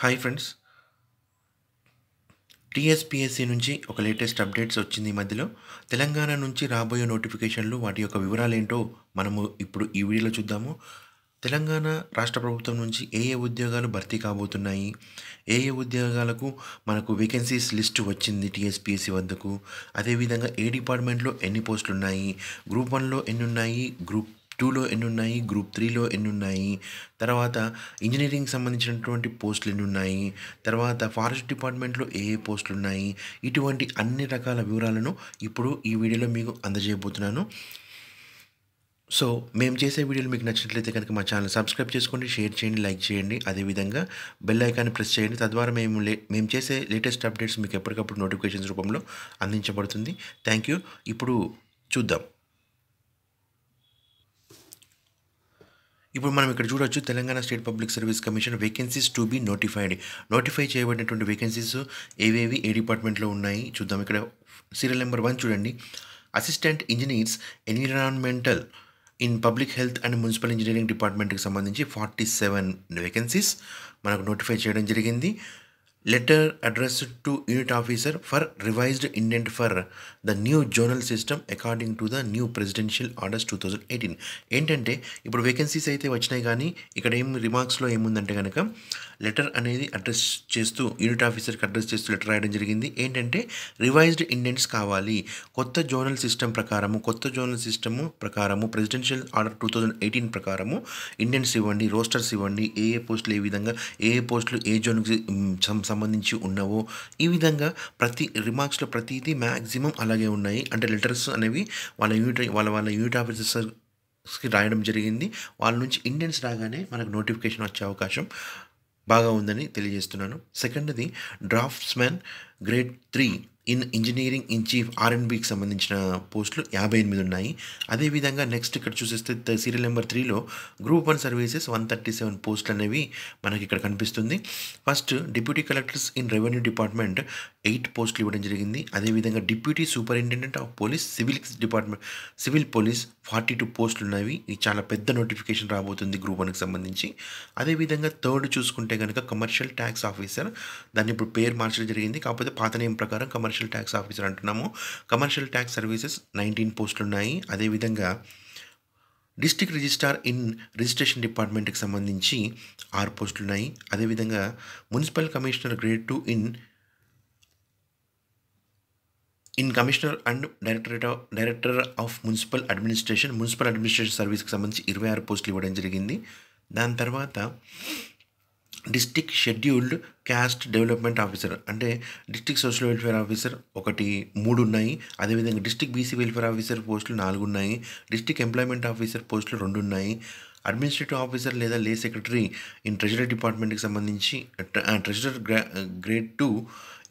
Hi friends. TSPSC నుంచి ఒక latest updates వచ్చింది ఈ మధ్యలో. తెలంగాణ నుంచి రాబోయే నోటిఫికేషన్లు వాటి యొక్క వివరాలు ఏంటో మనము ఇప్పుడు ఈ వీడియోలో చూద్దాము. తెలంగాణ రాష్ట్ర ప్రభుత్వం నుంచి ఏ ఏ ఉద్యోగాలు భర్తీ కాబోతున్నాయి? ఏ ఏ ఉద్యోగాలకు మనకు వేకెన్సీస్ లిస్ట్ వచ్చింది టీఎస్పిఎస్సి వద్దకు? అదేవిధంగా ఏ డిపార్ట్మెంట్లో ఎన్ని పోస్టులు ఉన్నాయి గ్రూప్ వన్లో ఎన్ని ఉన్నాయి గ్రూప్ టూలో ఎన్ని ఉన్నాయి గ్రూప్ త్రీలో ఎన్ని ఉన్నాయి తర్వాత ఇంజనీరింగ్ సంబంధించినటువంటి పోస్టులు ఎన్ని ఉన్నాయి తర్వాత ఫారెస్ట్ డిపార్ట్మెంట్లో ఏ ఏ పోస్టులు ఉన్నాయి ఇటువంటి అన్ని రకాల వివరాలను ఇప్పుడు ఈ వీడియోలో మీకు అందజేయబోతున్నాను. సో మేము చేసే వీడియోలు మీకు నచ్చినట్లయితే కనుక మా ఛానల్ సబ్స్క్రైబ్ చేసుకోండి షేర్ చేయండి లైక్ చేయండి అదేవిధంగా బెల్ ఐకాన్ని ప్రెస్ చేయండి. తద్వారా మేము లే మేము చేసే లేటెస్ట్ అప్డేట్స్ మీకు ఎప్పటికప్పుడు నోటిఫికేషన్స్ రూపంలో అందించబడుతుంది. Thank you. ఇప్పుడు చూద్దాం. ఇప్పుడు మనం ఇక్కడ చూడొచ్చు Telangana state public service commission vacancies to be notified notify చేయబడినటువంటి వేకెన్సీస్ ఏవేవి ఏ డిపార్ట్మెంట్లో ఉన్నాయి చూద్దాం. ఇక్కడ సీరియల్ నెంబర్ వన్ చూడండి. Assistant engineers environmental in public health and municipal engineering డిపార్ట్మెంట్కి సంబంధించి ఫార్టీ సెవెన్ వేకెన్సీస్ మనకు నోటిఫై చేయడం జరిగింది. Letter address to unit officer for revised indent for the new zonal system according to the new presidential orders two thousand eighteen ఏంటంటే ఇప్పుడు vacancies అయితే వచ్చినాయి కానీ ఇక్కడ ఏం రిమార్క్స్లో ఏముందంటే కనుక లెటర్ అనేది అడ్రస్ చేస్తూ యూనిట్ ఆఫీసర్కి అడ్రస్ చేస్తూ లెటర్ రాయడం జరిగింది. ఏంటంటే రివైజ్డ్ ఇండెంట్స్ కావాలి. కొత్త జోనల్ సిస్టమ్ ప్రకారము కొత్త జోనల్ సిస్టము ప్రకారము presidential order two thousand eighteen ప్రకారము ఇండెంట్స్ ఇవ్వండి రోస్టర్స్ ఇవ్వండి ఏ ఏ పోస్టులు ఏ విధంగా ఏ ఏ పోస్టులు ఏ జోన్కి సంబంధించి ఉన్నవో ఈ విధంగా ప్రతి రిమార్క్స్లో ప్రతిదీ మ్యాక్సిమం అలాగే ఉన్నాయి. అంటే లెటర్స్ అనేవి వాళ్ళ యూనిట్ వాళ్ళ వాళ్ళ యూనిట్ ఆఫీసర్స్కి రాయడం జరిగింది. వాళ్ళ నుంచి ఇండియన్స్ రాగానే మనకు నోటిఫికేషన్ వచ్చే అవకాశం బాగా ఉందని తెలియజేస్తున్నాను. సెకండ్ది draftsmen grade three in engineering in chief ఆర్ఎన్బికి సంబంధించిన పోస్టులు యాభై ఎనిమిది ఉన్నాయి. అదేవిధంగా నెక్స్ట్ ఇక్కడ చూసేస్తే సీరియల్ నెంబర్ త్రీలో group one services one thirty seven పోస్టులు అనేవి మనకి ఇక్కడ కనిపిస్తుంది. First deputy collectors in revenue department eight పోస్టులు ఇవ్వడం జరిగింది. అదేవిధంగా deputy superintendent of police civil department civil police forty two పోస్టులు ఉన్నవి. ఇది చాలా పెద్ద నోటిఫికేషన్ రాబోతుంది గ్రూప్ వన్కి సంబంధించి. అదేవిధంగా థర్డ్ చూసుకుంటే కనుక కమర్షియల్ ట్యాక్స్ ఆఫీసర్ దాన్ని ఇప్పుడు పేరు మార్చడం జరిగింది. కాకపోతే పాత నేమ్ ప్రకారం కమర్షియల్ ట్యాక్స్ ఆఫీసర్ అంటున్నాము. కమర్షియల్ ట్యాక్స్ సర్వీసెస్ నైన్టీన్ పోస్టులు ఉన్నాయి అదేవిధంగా డిస్టిక్ రిజిస్ట్రార్ ఇన్ రిజిస్ట్రేషన్ డిపార్ట్మెంట్కి సంబంధించి ఆరు పోస్టులు ఉన్నాయి అదేవిధంగా municipal commissioner grade two in in commissioner and directorate of director of municipal administration municipal administration సర్వీస్కి సంబంధించి ఇరవై ఆరు పోస్టులు ఇవ్వడం జరిగింది. దాని తర్వాత district scheduled caste development officer. అంటే డిస్టిక్ సోషల్ వెల్ఫేర్ ఆఫీసర్ ఒకటి మూడు ఉన్నాయి. అదేవిధంగా డిస్టిక్ బీసీ వెల్ఫేర్ ఆఫీసర్ పోస్టులు నాలుగు ఉన్నాయి. డిస్టిక్ ఎంప్లాయ్మెంట్ ఆఫీసర్ పోస్టులు రెండు ఉన్నాయి. అడ్మినిస్ట్రేటివ్ ఆఫీసర్ లేదా లే సెక్రటరీ ఇన్ ట్రెజరీ డిపార్ట్మెంట్కి సంబంధించి treasurer grade two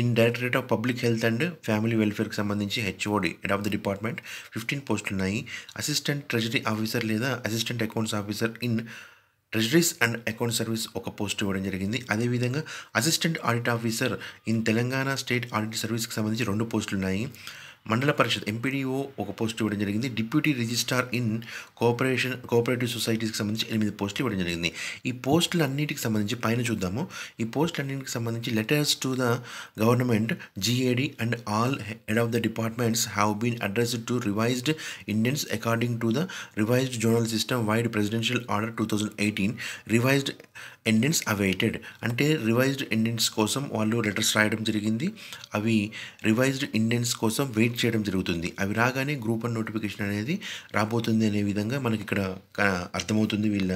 in directorate of public health and family వెల్ఫేర్కి సంబంధించి HOD head of the department. Fifteen పోస్టులు ఉన్నాయి. అసిస్టెంట్ ట్రెజరీ ఆఫీసర్ లేదా assistant accounts officer in treasuries and account service ఒక post ఇవ్వడం జరిగింది. అదేవిధంగా assistant audit officer in Telangana state audit సర్వీస్కి సంబంధించి రెండు పోస్టులు ఉన్నాయి మండల పరిషత్ ఎంపీడీఓ ఒక పోస్ట్ ఇవ్వడం జరిగింది. Deputy registrar in cooperation cooperative సొసైటీస్కి సంబంధించి ఎనిమిది పోస్టులు ఇవ్వడం జరిగింది. ఈ పోస్టులు అన్నిటికి సంబంధించి పైన చూద్దాము. ఈ పోస్ట్ అన్నింటికి సంబంధించి letters to the government GAD and all head of the departments have been addressed to revised indents according to the revised zonal system vide presidential order two thousand eighteen revised indents awaited అంటే revised indents కోసం వాళ్ళు letters రాయడం జరిగింది. అవి revised ఇండెన్స్ కోసం wait చేయడం జరుగుతుంది. అవి రాగానే గ్రూప్ అండ్ నోటిఫికేషన్ అనేది రాబోతుంది అనే విధంగా మనకి ఇక్కడ అర్థమవుతుంది వీళ్ళ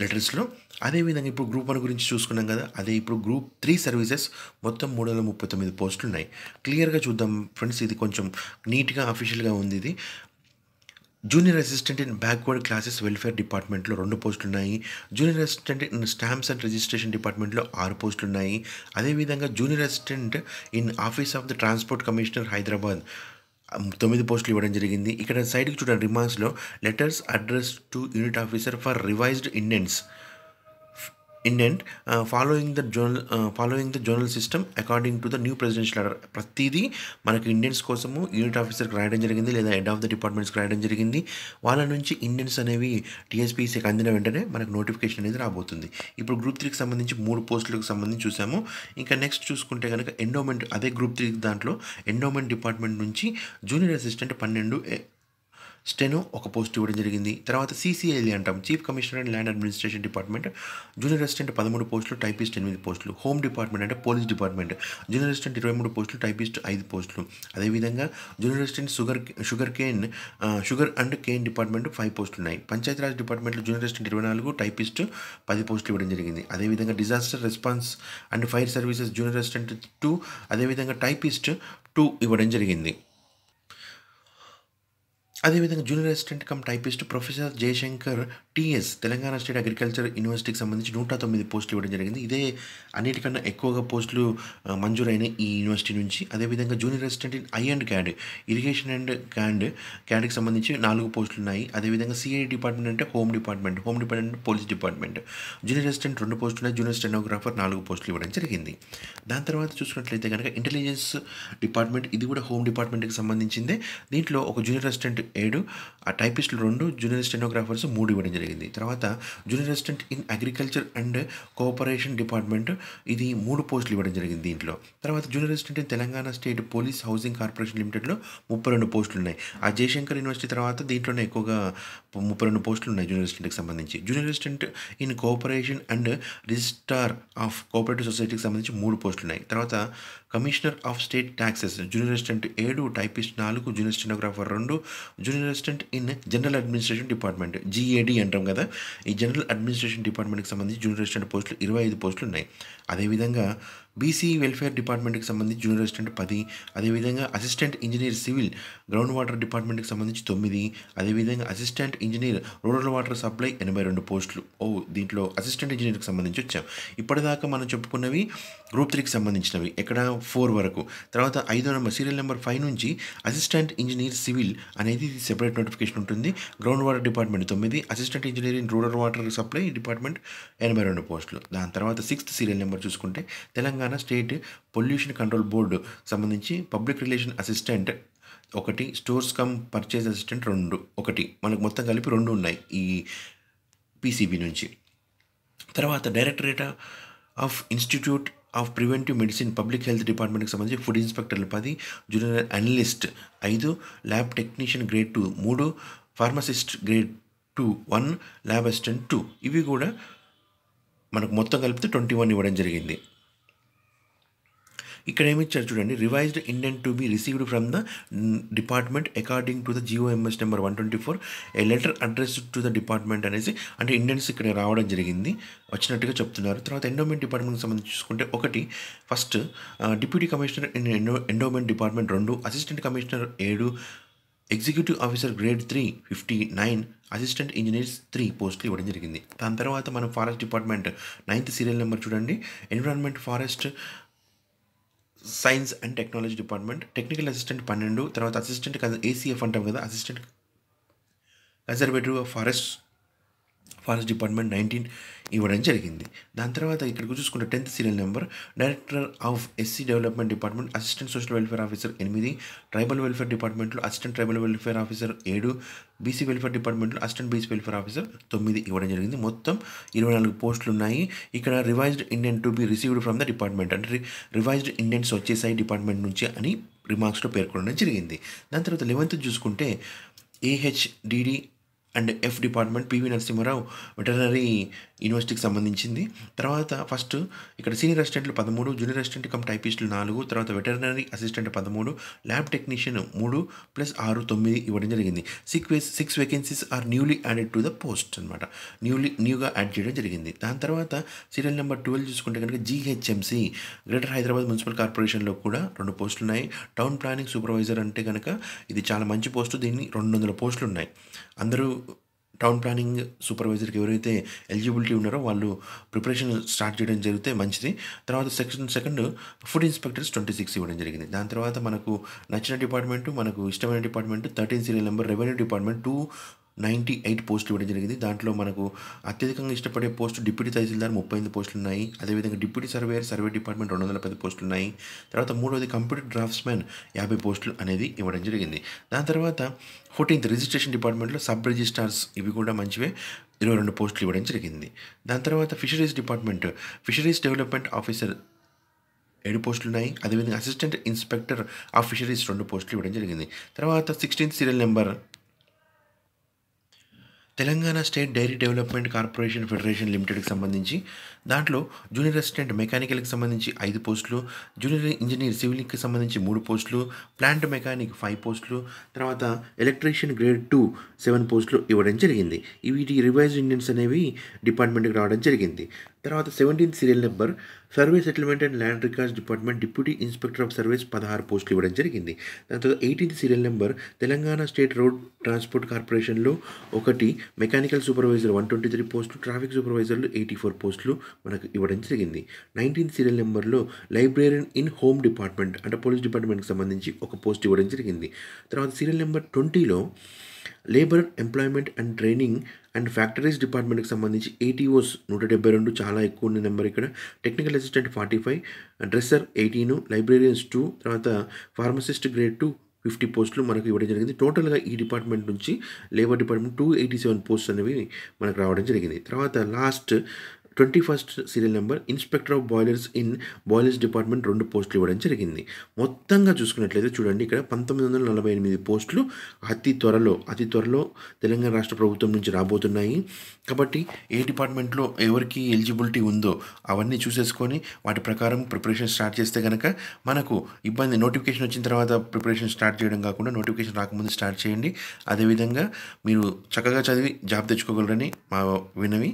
లెటర్స్లో అదేవిధంగా ఇప్పుడు గ్రూప్ వన్ గురించి చూసుకున్నాం కదా అదే ఇప్పుడు గ్రూప్ త్రీ సర్వీసెస్ మొత్తం మూడు వందల ముప్పై తొమ్మిది పోస్టులు ఉన్నాయి క్లియర్గా చూద్దాం ఫ్రెండ్స్ ఇది కొంచెం నీట్గా అఫీషియల్గా ఉంది ఇది. Junior assistant in backward classes welfare డిపార్ట్మెంట్లో రెండు పోస్టులు ఉన్నాయి. Junior assistant in stamps and registration డిపార్ట్మెంట్లో ఆరు పోస్టులు ఉన్నాయి. అదేవిధంగా junior assistant in office of the transport commissioner Hyderabad తొమ్మిది పోస్టులు ఇవ్వడం జరిగింది. ఇక్కడ సైడ్కి చూడండి రిమార్క్స్లో letters address to unit officer for revised indents indent following the zonal following the zonal system according to the new presidential order ప్రతిదీ మనకి Indians కోసము యూనిట్ ఆఫీసర్కి రాయడం జరిగింది లేదా హెడ్ ఆఫ్ ద డిపార్ట్మెంట్స్కి రాయడం జరిగింది. వాళ్ళ నుంచి ఇండియన్స్ అనేవి టీఎస్పీసీకి అందిన వెంటనే మనకు నోటిఫికేషన్ అనేది రాబోతుంది. ఇప్పుడు గ్రూప్ త్రీకి సంబంధించి మూడు పోస్టులకు సంబంధించి చూసాము. ఇంకా నెక్స్ట్ చూసుకుంటే కనుక ఎండోమెంట్ అదే గ్రూప్ త్రీ దాంట్లో ఎండోమెంట్ డిపార్ట్మెంట్ నుంచి జూనియర్ అసిస్టెంట్ పన్నెండు స్టెనో ఒక పోస్ట్ ఇవ్వడం జరిగింది. తర్వాత సీసీఐఎల్ అంటాం. Chief commissioner and land administration department junior assistant పదమూడు పోస్టులు టైపిస్ట్ ఎనిమిది పోస్టులు. హోమ్ డిపార్ట్మెంట్ అంటే పోలీస్ డిపార్ట్మెంట్. జూనియర్ అసిస్టెంట్ ఇరవై మూడు పోస్టులు టైపిస్ట్ ఐదు పోస్టులు. అదేవిధంగా junior assistant sugar sugar cane sugar and cane department five పోస్టులు ఉన్నాయి పంచాయతీరాజ్ డిపార్ట్మెంట్లో జూనియర్ అసిస్టెంట్ ఇరవై నాలుగు టైపిస్ట్ పది పోస్టులు ఇవ్వడం జరిగింది. అదేవిధంగా disaster response and fire services junior assistant two అదేవిధంగా టైపిస్ట్ టూ ఇవ్వడం జరిగింది. అదేవిధంగా junior assistant cum typist professor Jayashankar TS Telangana state agriculture యూనివర్సిటీకి సంబంధించి నూట తొమ్మిది పోస్టులు ఇవ్వడం జరిగింది. ఇదే అన్నిటికన్నా ఎక్కువగా పోస్టులు మంజూరైన ఈ యూనివర్సిటీ నుంచి. అదేవిధంగా junior assistant in I and CAD irrigation and క్యాండ్ క్యాడ్కి సంబంధించి నాలుగు పోస్టులు ఉన్నాయి. అదేవిధంగా సిఐ డిపార్ట్మెంట్ అంటే home department home department police department. Junior assistant రెండు పోస్టులు ఉన్నాయి. జూనియర్ స్టెనోగ్రాఫర్ నాలుగు పోస్టులు ఇవ్వడం జరిగింది. దాని తర్వాత చూసుకున్నట్లయితే కనుక ఇంటెలిజెన్స్ డిపార్ట్మెంట్ ఇది కూడా హోమ్ డిపార్ట్మెంట్కి సంబంధించిందే. దీంట్లో ఒక జూనియర్ అసిస్టెంట్ ఏడు ఆ టైపిస్టులు రెండు జూనియర్ స్టెనోగ్రాఫర్స్ మూడు ఇవ్వడం జరిగింది. తర్వాత junior assistant in agriculture and cooperation department ఇది మూడు పోస్టులు ఇవ్వడం జరిగింది దీంట్లో. తర్వాత junior assistant in Telangana state police housing corporation లిమిటెడ్లో ముప్పై రెండు పోస్టులు ఉన్నాయి. ఆ జయశంకర్ యూనివర్సిటీ తర్వాత దీంట్లోనే ఎక్కువగా ముప్పై రెండు పోస్టులు ఉన్నాయి జూనియర్ అసిస్టెంట్కి సంబంధించి. Junior assistant in cooperation and registrar of cooperative సొసైటీకి సంబంధించి మూడు పోస్టులు ఉన్నాయి. తర్వాత commissioner of state taxes junior assistant ఏడు టైపిస్ట్ నాలుగు జూనియర్ స్టెనోగ్రాఫర్ రెండు junior assistant in general administration department GAD అంటాం కదా. ఈ జనరల్ అడ్మినిస్ట్రేషన్ డిపార్ట్మెంట్కి సంబంధించి జూనియర్ అసిస్టెంట్ పోస్టులు ఇరవై ఐదు పోస్టులు ఉన్నాయి. అదేవిధంగా బీసీ వెల్ఫేర్ డిపార్ట్మెంట్కి సంబంధించి జూనియర్ అసిస్టెంట్ పది అదేవిధంగా assistant engineer civil ground water డిపార్ట్మెంట్కి సంబంధించి తొమ్మిది అదేవిధంగా assistant engineer rural water supply ఎనభై రెండు పోస్టులు. ఓ దీంట్లో అసిస్టెంట్ ఇంజనీర్కి సంబంధించి వచ్చాం. ఇప్పటిదాకా మనం చెప్పుకున్నవి గ్రూప్ త్రీకి సంబంధించినవి. ఎక్కడ? ఫోర్ వరకు. తర్వాత ఐదో నెంబర్ సీరియల్ నెంబర్ ఫైవ్ నుంచి అసిస్టెంట్ ఇంజనీర్ సివిల్ అనేది సెపరేట్ నోటిఫికేషన్ ఉంటుంది. గ్రౌండ్ వాటర్ డిపార్ట్మెంట్ తొమ్మిది assistant engineer in rural water supply department ఎనభై రెండు పోస్టులు. దాని తర్వాత సిక్స్త్ సీరియల్ నెంబర్ చూసుకుంటే Telangana state pollution control board సంబంధించి పబ్లిక్ రిలేషన్ అసిస్టెంట్ ఒకటి స్టోర్స్ కమ్ పర్చేజ్ అసిస్టెంట్ రెండు ఒకటి. మనకు మొత్తం కలిపి రెండు ఉన్నాయి ఈ పీసీబీ నుంచి. తర్వాత directorate of institute of preventive medicine public health డిపార్ట్మెంట్కి సంబంధించి ఫుడ్ ఇన్స్పెక్టర్లు పది జూనియర్ అనలిస్ట్ ఐదు ల్యాబ్ టెక్నీషియన్ గ్రేడ్ టూ మూడు pharmacist grade two one lab assistant two. ఇవి కూడా మనకు మొత్తం కలిపితే ట్వంటీ వన్ ఇవ్వడం జరిగింది. ఇక్కడ ఏమిచ్చారు చూడండి revised indent to be received from the department according to the GOMS number one twenty four A letter address to the department అనేసి అంటే ఇండియన్స్ ఇక్కడ రావడం జరిగింది వచ్చినట్టుగా చెప్తున్నారు. తర్వాత ఎండోమెంట్ డిపార్ట్మెంట్కి సంబంధించి చూసుకుంటే ఒకటి first deputy commissioner in endo endowment department రెండు అసిస్టెంట్ కమిషనర్ ఏడు executive officer grade three fifty nine assistant engineers three పోస్టులు ఇవ్వడం జరిగింది. దాని తర్వాత మనం forest department ninth serial number చూడండి environment forest science and technology department technical assistant పన్నెండు తర్వాత అసిస్టెంట్ ఏసీఎఫ్ అంటాం కదా assistant conservative of forest forest department nineteen ఇవ్వడం జరిగింది. దాని తర్వాత ఇక్కడ చూసుకుంటే tenth serial number director of SC development department assistant social welfare officer ఎనిమిది ట్రైబల్ వెల్ఫేర్ డిపార్ట్మెంట్లో అసిస్టెంట్ ట్రైబల్ వెల్ఫేర్ ఆఫీసర్ ఏడు బీసీ వెల్ఫేర్ డిపార్ట్మెంట్లో అసిస్టెంట్ బీసీ వెల్ఫేర్ ఆఫీసర్ తొమ్మిది ఇవ్వడం జరిగింది. మొత్తం ఇరవై నాలుగు పోస్టులు ఉన్నాయి. ఇక్కడ revised indent to be received from the department. అంటే రివైజ్డ్ ఇండియన్స్ వచ్చేసాయి డిపార్ట్మెంట్ నుంచి అని రిమార్క్స్లో పేర్కొనడం జరిగింది. దాని తర్వాత లెవెన్త్ చూసుకుంటే AHDD and F department PV Narasimha Rao veterinary యూనివర్సిటీకి సంబంధించింది. తర్వాత ఫస్ట్ ఇక్కడ సీనియర్ అసిస్టెంట్లు పదమూడు జూనియర్ అసిస్టెంట్ కమ్ టైపిస్టులు నాలుగు తర్వాత వెటర్నరీ అసిస్టెంట్ పదమూడు ల్యాబ్ టెక్నీషియన్ మూడు ప్లస్ ఆరు తొమ్మిది ఇవ్వడం జరిగింది. Six six vacancies are newly added to the post అనమాట న్యూలీ న్యూగా యాడ్ చేయడం జరిగింది. దాని తర్వాత సీరియల్ నెంబర్ ట్వెల్వ్ చూసుకుంటే కనుక జీహెచ్ఎంసీ గ్రేటర్ హైదరాబాద్ మున్సిపల్ కార్పొరేషన్లో కూడా రెండు పోస్టులు ఉన్నాయి. టౌన్ ప్లానింగ్ సూపర్వైజర్ అంటే కనుక ఇది చాలా మంచి పోస్టు. దీన్ని రెండు వందల పోస్టులు ఉన్నాయి. అందరూ టౌన్ ప్లానింగ్ సూపర్వైజర్కి ఎవరైతే ఎలిజిబిలిటీ ఉన్నారో వాళ్ళు ప్రిపరేషన్ స్టార్ట్ చేయడం జరిగితే మంచిది. తర్వాత section second food inspectors twenty six ఇవ్వడం జరిగింది. దాని తర్వాత మనకు నచ్చిన డిపార్ట్మెంట్ మనకు ఇష్టమైన department thirteen serial number revenue department two ninety eight పోస్టులు ఇవ్వడం జరిగింది. దాంట్లో మనకు అత్యధికంగా ఇష్టపడే పోస్టు డిప్యూటీ తహసీల్దార్ ముప్పై ఎనిమిది పోస్టులు ఉన్నాయి. అదేవిధంగా డిప్యూటీ సర్వేయర్ సర్వే డిపార్ట్మెంట్ రెండు వందల పది పోస్టులు ఉన్నాయి. తర్వాత మూడవది కంప్యూటర్ డ్రాఫ్ట్స్మెన్ యాభై పోస్టులు అనేది ఇవ్వడం జరిగింది. దాని తర్వాత ఫోర్టీన్త్ రిజిస్ట్రేషన్ డిపార్ట్మెంట్లో సబ్ రిజిస్ట్రార్స్ ఇవి కూడా మంచివే ఇరవై రెండు పోస్టులు ఇవ్వడం జరిగింది. దాని తర్వాత fisheries department fisheries development officer ఏడు పోస్టులు ఉన్నాయి. అదేవిధంగా అసిస్టెంట్ ఇన్స్పెక్టర్ ఆఫ్ ఫిషరీస్ రెండు పోస్టులు ఇవ్వడం జరిగింది. తర్వాత sixteenth serial number Telangana state dairy development corporation federation లిమిటెడ్కి సంబంధించి దాంట్లో జూనియర్ అసిస్టెంట్ మెకానికల్కి సంబంధించి ఐదు పోస్టులు జూనియర్ ఇంజనీర్ సివిల్కి సంబంధించి మూడు పోస్టులు ప్లాంట్ మెకానిక్ ఫైవ్ పోస్టులు తర్వాత ఎలక్ట్రీషియన్ గ్రేడ్ టూ సెవెన్ పోస్టులు ఇవ్వడం జరిగింది. వీటి రివైజ్ ఇండియన్స్ అనేవి డిపార్ట్మెంట్కి రావడం జరిగింది. తర్వాత seventeenth serial number survey settlement and land records department deputy inspector of service పదహారు పోస్టులు ఇవ్వడం జరిగింది. దాని తర్వాత eighteenth serial number Telangana state road transport కార్పొరేషన్లో ఒకటి mechanical supervisor one twenty three పోస్టులు ట్రాఫిక్ సూపర్వైజర్లు ఎయిటీ ఫోర్ పోస్టులు మనకు ఇవ్వడం జరిగింది. నైన్టీన్త్ సీరియల్ నెంబర్లో లైబ్రేరియన్ ఇన్ హోమ్ డిపార్ట్మెంట్ అంటే పోలీస్ డిపార్ట్మెంట్కి సంబంధించి ఒక పోస్ట్ ఇవ్వడం జరిగింది. తర్వాత సీరియల్ నెంబర్ ట్వంటీలో labour employment and training and factories డిపార్ట్మెంట్కి సంబంధించి ఏటీఓస్ నూట డెబ్బై రెండు చాలా ఎక్కువ ఉన్న నెంబర్ ఇక్కడ. Technical assistant forty five dresser eighteen librarians two తర్వాత ఫార్మసిస్ట్ గ్రేడ్ టూ ఫిఫ్టీ పోస్టులు మనకు ఇవ్వడం జరిగింది. టోటల్గా ఈ డిపార్ట్మెంట్ నుంచి labour department two eighty seven post అనేవి మనకు రావడం జరిగింది. తర్వాత last twenty first serial number inspector of boilers in boilers department రెండు పోస్టులు ఇవ్వడం జరిగింది. మొత్తంగా చూసుకున్నట్లయితే చూడండి ఇక్కడ పంతొమ్మిది వందల నలభై ఎనిమిది పోస్టులు అతి త్వరలో అతి త్వరలో తెలంగాణ రాష్ట్ర ప్రభుత్వం నుంచి రాబోతున్నాయి. కాబట్టి ఏ డిపార్ట్మెంట్లో ఎవరికి ఎలిజిబిలిటీ ఉందో అవన్నీ చూసేసుకొని వాటి ప్రకారం ప్రిపరేషన్ స్టార్ట్ చేస్తే కనుక మనకు ఇబ్బంది నోటిఫికేషన్ వచ్చిన తర్వాత ప్రిపరేషన్ స్టార్ట్ చేయడం కాకుండా నోటిఫికేషన్ రాకముందు స్టార్ట్ చేయండి. అదేవిధంగా మీరు చక్కగా చదివి జాబ్ తెచ్చుకోగలరని మా వినవి.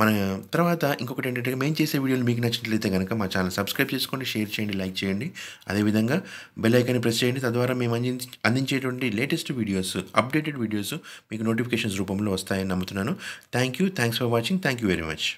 మన తర్వాత ఇంకొకటి ఏంటంటే మేము చేసే వీడియోలు మీకు నచ్చినట్లయితే కనుక మా ఛానల్ సబ్స్క్రైబ్ చేసుకోండి షేర్ చేయండి లైక్ చేయండి. అదేవిధంగా బెల్ ఐకాన్ని ప్రెస్ చేయండి. తద్వారా మేము అందించి అందించేటువంటి లేటెస్ట్ వీడియోస్ అప్డేటెడ్ వీడియోస్ మీకు నోటిఫికేషన్స్ రూపంలో వస్తాయని నమ్ముతున్నాను. Thank you. Thanks for watching. Thank you very much.